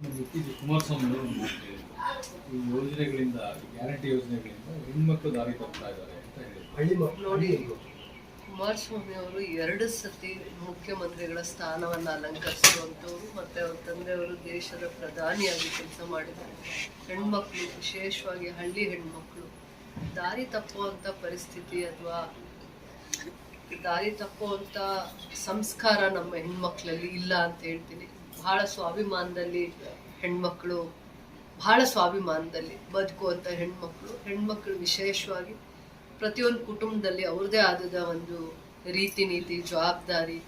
ಕುಮಾರಸ್ವಾಮಿ ಅವರು ಈ ಯೋಜನೆಗಳಿಂದ ಗ್ಯಾರಂಟಿ ಯೋಜನೆಗಳಿಂದ ಹೆಣ್ಮಕ್ಳು ದಾರಿ ಇದ್ದಾರೆ ಅಂತ ಹೇಳಿದ್ರು. ಕುಮಾರಸ್ವಾಮಿ ಅವರು ಎರಡು ಸತಿ ಮುಖ್ಯಮಂತ್ರಿಗಳ ಸ್ಥಾನವನ್ನು ಅಲಂಕರಿಸುವಂಥವ್ರು ಮತ್ತೆ ಅವ್ರ ತಂದೆಯವರು ದೇಶದ ಪ್ರಧಾನಿಯಾಗಿ ಕೆಲಸ ಮಾಡಿದ್ದಾರೆ. ಹೆಣ್ಮಕ್ಳು ವಿಶೇಷವಾಗಿ ಹಳ್ಳಿ ಹೆಣ್ಮಕ್ಳು ದಾರಿ ತಪ್ಪುವಂಥ ಪರಿಸ್ಥಿತಿ ಅಥವಾ ದಾರಿ ತಪ್ಪುವಂಥ ಸಂಸ್ಕಾರ ನಮ್ಮ ಹೆಣ್ಮಕ್ಳಲ್ಲಿ ಇಲ್ಲ ಅಂತ ಹೇಳ್ತೀನಿ. ಬಹಳ ಸ್ವಾಭಿಮಾನದಲ್ಲಿ ಹೆಣ್ಮಕ್ಳು, ಬಹಳ ಸ್ವಾಭಿಮಾನದಲ್ಲಿ ಬದುಕುವಂಥ ಹೆಣ್ಮಕ್ಳು. ಹೆಣ್ಮಕ್ಳು ವಿಶೇಷವಾಗಿ ಪ್ರತಿಯೊಂದು ಕುಟುಂಬದಲ್ಲಿ ಅವ್ರದ್ದೇ ಆದ ಒಂದು ರೀತಿ ನೀತಿ, ಜವಾಬ್ದಾರಿ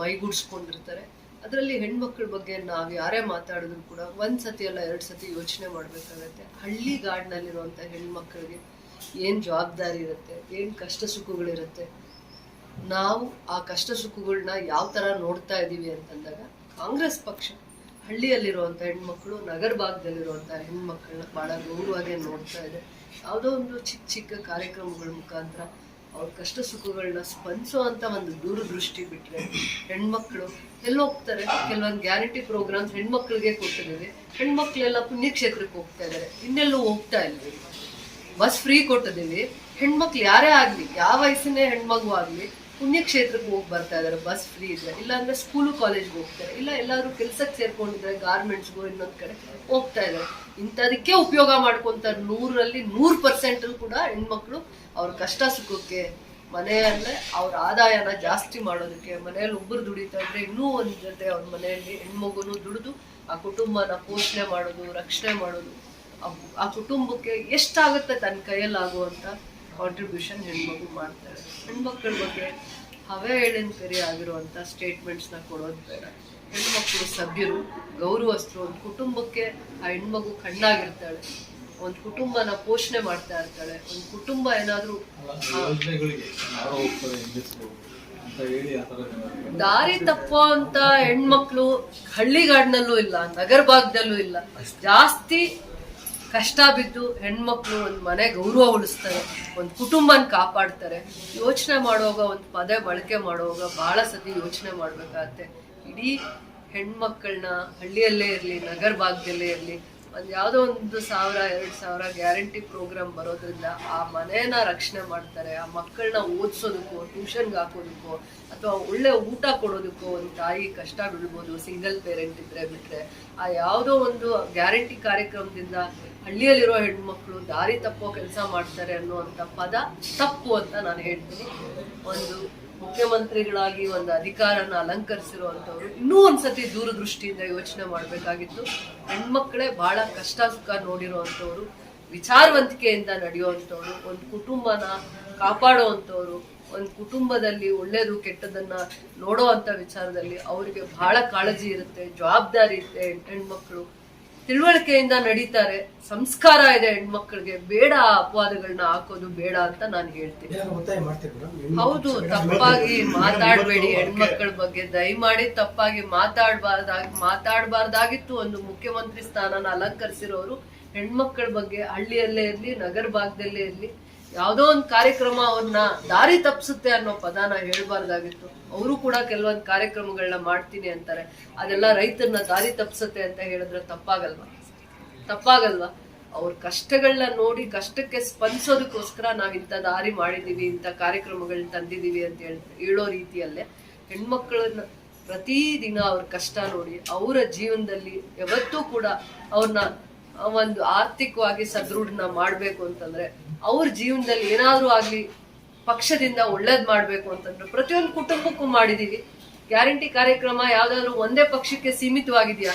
ಮೈಗೂಡಿಸ್ಕೊಂಡಿರ್ತಾರೆ. ಅದರಲ್ಲಿ ಹೆಣ್ಮಕ್ಳ ಬಗ್ಗೆ ನಾವು ಯಾರೇ ಮಾತಾಡಿದ್ರು ಕೂಡ ಒಂದು ಸತಿ ಅಲ್ಲ ಎರಡು ಸತಿ ಯೋಚನೆ ಮಾಡಬೇಕಾಗತ್ತೆ. ಹಳ್ಳಿ ಗಾಡ್ನಲ್ಲಿರುವಂಥ ಹೆಣ್ಮಕ್ಳಿಗೆ ಏನು ಜವಾಬ್ದಾರಿ ಇರುತ್ತೆ, ಏನು ಕಷ್ಟ ಸುಖಗಳಿರುತ್ತೆ, ನಾವು ಆ ಕಷ್ಟ ಸುಖಗಳನ್ನ ಯಾವ ಥರ ನೋಡ್ತಾ ಇದ್ದೀವಿ ಅಂತಂದಾಗ ಕಾಂಗ್ರೆಸ್ ಪಕ್ಷ ಹಳ್ಳಿಯಲ್ಲಿರುವಂಥ ಹೆಣ್ಮಕ್ಳು ನಗರ ಭಾಗದಲ್ಲಿರುವಂಥ ಹೆಣ್ಮಕ್ಳನ್ನ ಭಾಳ ಗೌರವವಾಗಿ ನೋಡ್ತಾ ಇದೆ. ಯಾವುದೋ ಒಂದು ಚಿಕ್ಕ ಚಿಕ್ಕ ಕಾರ್ಯಕ್ರಮಗಳ ಮುಖಾಂತರ ಅವ್ರ ಕಷ್ಟ ಸುಖಗಳನ್ನ ಸ್ಪಂದಿಸುವಂಥ ಒಂದು ದೂರದೃಷ್ಟಿ ಬಿಟ್ಟರೆ ಹೆಣ್ಮಕ್ಳು ಎಲ್ಲೋಗ್ತಾರೆ ಕೆಲವೊಂದು ಗ್ಯಾರಂಟಿ ಪ್ರೋಗ್ರಾಮ್ಸ್ ಹೆಣ್ಮಕ್ಳಿಗೆ ಕೊಟ್ಟಿದ್ದೀವಿ. ಹೆಣ್ಮಕ್ಳೆಲ್ಲ ಪುಣ್ಯಕ್ಷೇತ್ರಕ್ಕೆ ಹೋಗ್ತಾ ಇದ್ದಾರೆ. ಇನ್ನೆಲ್ಲೂ ಹೋಗ್ತಾ ಇಲ್ಲ ಬಸ್ ಫ್ರೀ ಕೊಟ್ಟಿದ್ದೀವಿ. ಹೆಣ್ಮಕ್ಳು ಯಾರೇ ಆಗ್ಲಿ, ಯಾವ ವಯಸ್ಸಿನೇ ಹೆಣ್ಮಗು ಆಗ್ಲಿ ಪುಣ್ಯಕ್ಷೇತ್ರಕ್ಕೆ ಹೋಗಿ ಬರ್ತಾ ಇದಾರೆ ಬಸ್ ಫ್ರೀ ಇದ್ರೆ. ಇಲ್ಲ ಅಂದ್ರೆ ಸ್ಕೂಲು ಕಾಲೇಜ್ಗೆ ಹೋಗ್ತಾರೆ. ಇಲ್ಲ ಎಲ್ಲಾದ್ರೂ ಕೆಲ್ಸಕ್ಕೆ ಸೇರ್ಕೊಂಡಿದ್ರೆ ಗಾರ್ಮೆಂಟ್ಸ್ಗೂ ಇನ್ನೊಂದ್ ಕಡೆ ಹೋಗ್ತಾ ಇದಾರೆ ಇಂಥದಕ್ಕೆ ಉಪಯೋಗ ಮಾಡ್ಕೊಂತಾರೆ ನೂರಲ್ಲಿ ನೂರು ಪರ್ಸೆಂಟ್ ಕೂಡ ಹೆಣ್ಮಕ್ಳು ಅವ್ರ ಕಷ್ಟ ಸುಖಕ್ಕೆ ಮನೆಯಲ್ಲೇ ಅವ್ರ ಆದಾಯನ ಜಾಸ್ತಿ ಮಾಡೋದಕ್ಕೆ, ಮನೆಯಲ್ಲಿ ಒಬ್ಬರು ದುಡಿತಾ ಇದ್ರೆ ಇನ್ನೂ ಒಂದ್ ಜೊತೆ ಅವ್ರ ಮನೆಯಲ್ಲಿ ಹೆಣ್ಮಗುನು ದುಡಿದು ಆ ಕುಟುಂಬನ ಪೋಷಣೆ ಮಾಡೋದು, ರಕ್ಷಣೆ ಮಾಡೋದು, ಆ- ಕುಟುಂಬಕ್ಕೆ ಎಷ್ಟಾಗುತ್ತೆ ತನ್ನ ಕೈಯಲ್ಲಿ ಕಾಂಟ್ರಿಬ್ಯೂಷನ್ ಹೆಣ್ಮಗು ಮಾಡ್ತಾರೆ. ಹೆಣ್ಮಕ್ಳ ಬಗ್ಗೆ ಹವೆ ಹೇಳಿನ ಕರಿ ಆಗಿರುವಂಥ ಸ್ಟೇಟ್ಮೆಂಟ್ಸ್ನ ಕೊಡೋದು ಬೇಡ. ಹೆಣ್ಮಕ್ಳು ಸಭ್ಯರು ಗೌರವಸ್ಥರು ಒಂದು ಕುಟುಂಬಕ್ಕೆ ಆ ಹೆಣ್ಮಗು ಕಣ್ಣಾಗಿರ್ತಾಳೆ ಒಂದು ಕುಟುಂಬನ ಪೋಷಣೆ ಮಾಡ್ತಾ ಇರ್ತಾಳೆ ಒಂದು ಕುಟುಂಬ ಏನಾದರೂ ದಾರಿ ತಪ್ಪೋ ಅಂತ ಹೆಣ್ಮಕ್ಳು ಹಳ್ಳಿಗಾಡಿನಲ್ಲೂ ಇಲ್ಲ ನಗರ ಭಾಗದಲ್ಲೂ ಇಲ್ಲ. ಜಾಸ್ತಿ ಕಷ್ಟ ಬಿದ್ದು ಹೆಣ್ಮಕ್ಳು ಒಂದು ಮನೆ ಗೌರವ ಉಳಿಸ್ತಾರೆ, ಒಂದು ಕುಟುಂಬನ ಕಾಪಾಡ್ತಾರೆ, ಯೋಚನೆ ಮಾಡುವಾಗ ಒಂದು ಪದೇ ಬಳಕೆ ಮಾಡುವಾಗ ಬಹಳ ಸತಿ ಯೋಚನೆ ಮಾಡ್ಬೇಕಾಗತ್ತೆ. ಇಡೀ ಹೆಣ್ಮಕ್ಳನ್ನ ಹಳ್ಳಿಯಲ್ಲೇ ಇರಲಿ, ನಗರ ಭಾಗದಲ್ಲೇ ಇರಲಿ ಒಂದು ಯಾವುದೋ ಒಂದು ಸಾವಿರ, ಎರಡು ಸಾವಿರ ಗ್ಯಾರಂಟಿ ಪ್ರೋಗ್ರಾಮ್ ಬರೋದ್ರಿಂದ ಆ ಮನೆಯನ್ನ ರಕ್ಷಣೆ ಮಾಡ್ತಾರೆ, ಆ ಮಕ್ಕಳನ್ನ ಓದಿಸೋದಕ್ಕೋ, ಟ್ಯೂಷನ್ಗೆ ಹಾಕೋದಕ್ಕೋ, ಅಥವಾ ಒಳ್ಳೆ ಊಟ ಕೊಡೋದಕ್ಕೋ ಒಂದು ತಾಯಿ ಕಷ್ಟ ಬೀಳ್ಬೋದು ಸಿಂಗಲ್ ಪೇರೆಂಟ್ ಇದ್ರೆ ಬಿಟ್ಟರೆ ಆ ಯಾವುದೋ ಒಂದು ಗ್ಯಾರಂಟಿ ಕಾರ್ಯಕ್ರಮದಿಂದ ಹಳ್ಳಿಯಲ್ಲಿರೋ ಹೆಣ್ಮಕ್ಳು ದಾರಿ ತಪ್ಪೋ ಕೆಲಸ ಮಾಡ್ತಾರೆ ಅನ್ನುವಂಥ ಪದ ತಪ್ಪು ಅಂತ ನಾನು ಹೇಳ್ತೀನಿ. ಒಂದು ಮುಖ್ಯಮಂತ್ರಿಗಳಾಗಿ ಒಂದು ಅಧಿಕಾರನ ಅಲಂಕರಿಸಿರುವಂಥವ್ರು ಇನ್ನೂ ಒಂದ್ಸತಿ ದೂರದೃಷ್ಟಿಯಿಂದ ಯೋಚನೆ ಮಾಡಬೇಕಾಗಿತ್ತು. ಹೆಣ್ಮಕ್ಳೇ ಬಹಳ ಕಷ್ಟ ಸುಖ ನೋಡಿರುವಂಥವ್ರು, ವಿಚಾರವಂತಿಕೆಯಿಂದ ನಡೆಯುವಂಥವ್ರು, ಒಂದು ಕುಟುಂಬನ ಕಾಪಾಡುವಂಥವ್ರು, ಒಂದು ಕುಟುಂಬದಲ್ಲಿ ಒಳ್ಳೇದು ಕೆಟ್ಟದನ್ನ ನೋಡೋ ಅಂತ ವಿಚಾರದಲ್ಲಿ ಅವರಿಗೆ ಬಹಳ ಕಾಳಜಿ ಇರುತ್ತೆ, ಜವಾಬ್ದಾರಿ ಇರುತ್ತೆ ಹೆಣ್ಮಕ್ಳು. ತಿಳುವಳಿಕೆಯಿಂದ ನಡೀತಾರೆ. ಸಂಸ್ಕಾರ ಇದೆ ಹೆಣ್ಮಕ್ಳಿಗೆ. ಬೇಡ ಅಪವಾದಗಳನ್ನ ಹಾಕೋದು ಬೇಡ ಅಂತ ನಾನು ಹೇಳ್ತೀನಿ. ಹೌದು ತಪ್ಪಾಗಿ ಮಾತಾಡಬೇಡಿ. ಹೆಣ್ಮಕ್ಳ ಬಗ್ಗೆ ದಯಮಾಡಿ ತಪ್ಪಾಗಿ ಮಾತಾಡಬಾರ್ದಾಗಿ ಮಾತಾಡಬಾರ್ದಾಗಿತ್ತು ಒಂದು ಮುಖ್ಯಮಂತ್ರಿ ಸ್ಥಾನನ ಅಲಂಕರಿಸಿರೋರು. ಹೆಣ್ಮಕ್ಳ ಬಗ್ಗೆ ಹಳ್ಳಿಯಲ್ಲೇ ಇರ್ಲಿ ನಗರ ಭಾಗದಲ್ಲೇ ಇರ್ಲಿ ಯಾವುದೋ ಒಂದು ಕಾರ್ಯಕ್ರಮ ಅವ್ರನ್ನ ದಾರಿ ತಪ್ಪಿಸುತ್ತೆ ಅನ್ನೋ ಪದಾನ ಹೇಳ್ಬಾರ್ದಾಗಿತ್ತು. ಅವರು ಕೂಡ ಕೆಲವೊಂದು ಕಾರ್ಯಕ್ರಮಗಳನ್ನ ಮಾಡ್ತೀನಿ ಅಂತಾರೆ. ಅದೆಲ್ಲ ರೈತರನ್ನ ದಾರಿ ತಪ್ಪಿಸುತ್ತೆ ಅಂತ ಹೇಳಿದ್ರೆ ತಪ್ಪಾಗಲ್ವಾ? ತಪ್ಪಾಗಲ್ವಾ? ಅವ್ರ ಕಷ್ಟಗಳನ್ನ ನೋಡಿ ಕಷ್ಟಕ್ಕೆ ಸ್ಪಂದಿಸೋದಕ್ಕೋಸ್ಕರ ನಾವು ಇಂಥ ದಾರಿ ಮಾಡಿದ್ದೀವಿ ಇಂಥ ಕಾರ್ಯಕ್ರಮಗಳನ್ನ ತಂದಿದ್ದೀವಿ ಅಂತ ಹೇಳಿ, ಹೇಳೋ ರೀತಿಯಲ್ಲೇ ಹೆಣ್ಮಕ್ಳನ್ನ ಪ್ರತಿದಿನ ಅವ್ರ ಕಷ್ಟ ನೋಡಿ ಅವರ ಜೀವನದಲ್ಲಿ ಯಾವತ್ತೂ ಕೂಡ ಅವ್ರನ್ನ ಒಂದು ಆರ್ಥಿಕವಾಗಿ ಸದೃಢನ ಮಾಡಬೇಕು ಅಂತಂದ್ರೆ ಅವ್ರ ಜೀವನದಲ್ಲಿ ಏನಾದರೂ ಆಗ್ಲಿ ಪಕ್ಷದಿಂದ ಒಳ್ಳೇದ್ ಮಾಡ್ಬೇಕು ಅಂತಂದ್ರೆ. ಪ್ರತಿಯೊಂದು ಕುಟುಂಬಕ್ಕೂ ಮಾಡಿದೀವಿ. ಗ್ಯಾರಂಟಿ ಕಾರ್ಯಕ್ರಮ ಯಾವ್ದಾದ್ರು ಒಂದೇ ಪಕ್ಷಕ್ಕೆ ಸೀಮಿತವಾಗಿದೆಯಾ?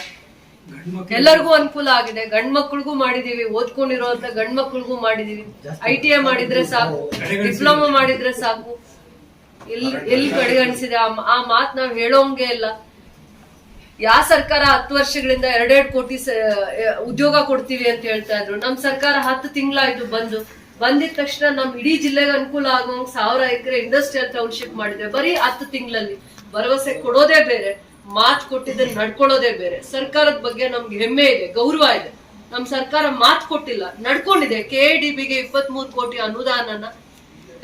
ಎಲ್ಲರಿಗೂ ಅನುಕೂಲ ಆಗಿದೆ. ಗಂಡ್ ಮಕ್ಳಿಗೂ ಮಾಡಿದೀವಿ. ಓದ್ಕೊಂಡಿರೋಂತ ಗಂಡ್ ಮಕ್ಳಿಗೂ ಮಾಡಿದೀವಿ ಐ ಟಿ ಐ ಮಾಡಿದ್ರೆ ಸಾಕು. ಡಿಪ್ಲೊಮಾ ಮಾಡಿದ್ರೆ ಸಾಕು. ಎಲ್ಲಿ ಎಲ್ಲಿ ಕಡೆಗಣಿಸಿದೆ. ಆ ಮಾತ್ ನಾವ್ ಹೇಳೋಂಗೆ ಇಲ್ಲ. ಯಾವ ಸರ್ಕಾರ ಹತ್ತು ವರ್ಷಗಳಿಂದ ಎರಡೆರಡು ಕೋಟಿ ಉದ್ಯೋಗ ಕೊಡ್ತೀವಿ ಅಂತ ಹೇಳ್ತಾ ಇದ್ರು. ನಮ್ ಸರ್ಕಾರ ಹತ್ತು ತಿಂಗಳಾಯ್ತು ಬಂದು. ಬಂದಿದ ತಕ್ಷಣ ನಮ್ ಇಡೀ ಜಿಲ್ಲೆಗೆ ಅನುಕೂಲ ಆಗುವಂಗ್ ಸಾವಿರ ಎಕರೆ ಇಂಡಸ್ಟ್ರಿಯಲ್ ಟೌನ್ಶಿಪ್ ಮಾಡಿದ್ರೆ, ಬರೀ ಹತ್ತು ತಿಂಗಳಲ್ಲಿ ಭರವಸೆ ಕೊಡೋದೇ ಬೇರೆ, ಮಾತು ಕೊಟ್ಟಿದ್ದನ್ನ ನಡ್ಕೊಳ್ಳೋದೇ ಬೇರೆ. ಸರ್ಕಾರದ ಬಗ್ಗೆ ನಮ್ಗೆ ಹೆಮ್ಮೆ ಇದೆ, ಗೌರವ ಇದೆ. ನಮ್ ಸರ್ಕಾರ ಮಾತು ಕೊಟ್ಟಿಲ್ಲ, ನಡ್ಕೊಂಡಿದೆ. ಕೆ ಗೆ ಇಪ್ಪತ್ತ್ ಮೂರು ಕೋಟಿ ಅನುದಾನನ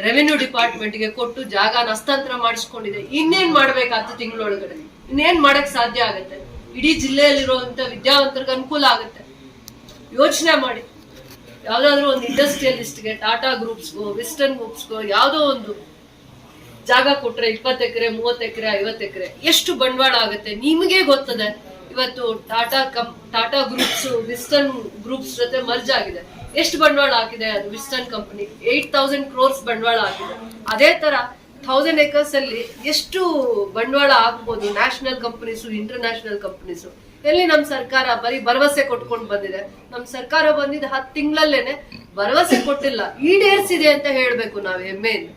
ರೆವೆನ್ಯೂ ಡಿಪಾರ್ಟ್ಮೆಂಟ್ಗೆ ಕೊಟ್ಟು ಜಾಗನ ಹಸ್ತಾಂತರ ಮಾಡಿಸ್ಕೊಂಡಿದೆ. ಇನ್ನೇನ್ ಮಾಡ್ಬೇಕು ಹತ್ತು ತಿಂಗಳೊಳಗಡೆ? ಇನ್ನೇನ್ ಮಾಡಕ್ ಸಾಧ್ಯ ಆಗತ್ತೆ? ಇಡೀ ಜಿಲ್ಲೆಯಲ್ಲಿರುವಂತ ವಿದ್ಯಾವಂತರಿಗೆ ಅನುಕೂಲ ಆಗುತ್ತೆ? ಯೋಚನೆ ಮಾಡಿ. ಯಾವ್ದಾದ್ರು ಒಂದು ಇಂಡಸ್ಟ್ರಿಯಲಿಸ್ಟ್ಗೆ ಟಾಟಾ ಗ್ರೂಪ್ಸ್ಗೋ ವೆಸ್ಟರ್ನ್ ಗ್ರೂಪ್ಸ್ಗೋ ಯಾವುದೋ ಒಂದು ಜಾಗ ಕೊಟ್ರೆ ಇಪ್ಪತ್ತು ಎಕರೆ, ಮೂವತ್ತು ಎಕರೆ, ಐವತ್ತು ಎಕರೆ, ಎಷ್ಟು ಬಂಡವಾಳ ಆಗುತ್ತೆ ನಿಮಗೆ ಗೊತ್ತದೆ. ಇವತ್ತು ಟಾಟಾ ಕಂ ಟಾಟಾ ಗ್ರೂಪ್ಸ್ ವಿಸ್ಟರ್ನ್ ಗ್ರೂಪ್ಸ್ ಜೊತೆ ಮರ್ಜ್ ಆಗಿದೆ. ಎಷ್ಟು ಬಂಡವಾಳ ಹಾಕಿದೆ ಅದು Wistron company eight thousand crores ಬಂಡವಾಳ ಹಾಕಿದೆ. ಅದೇ ತರ ಥೌಸಂಡ್ ಏಕರ್ಸ್ ಅಲ್ಲಿ ಎಷ್ಟು ಬಂಡವಾಳ ಹಾಕ್ಬೋದು ನ್ಯಾಷನಲ್ ಕಂಪನೀಸು ಇಂಟರ್ನ್ಯಾಷನಲ್ ಕಂಪನೀಸು ಎಲ್ಲಿ ನಮ್ಮ ಸರ್ಕಾರ ಬರೀ ಭರವಸೆ ಕೊಟ್ಕೊಂಡು ಬಂದಿದೆ? ನಮ್ಮ ಸರ್ಕಾರ ಬಂದಿದ್ದು ಹತ್ತು ತಿಂಗಳಲ್ಲೇನೆ ಭರವಸೆ ಕೊಟ್ಟಿಲ್ಲ. ಈಡೇರಿಸಿದೆ ಅಂತ ಹೇಳಬೇಕು ನಾವು ಹೆಮ್ಮೆಯಿಂದ.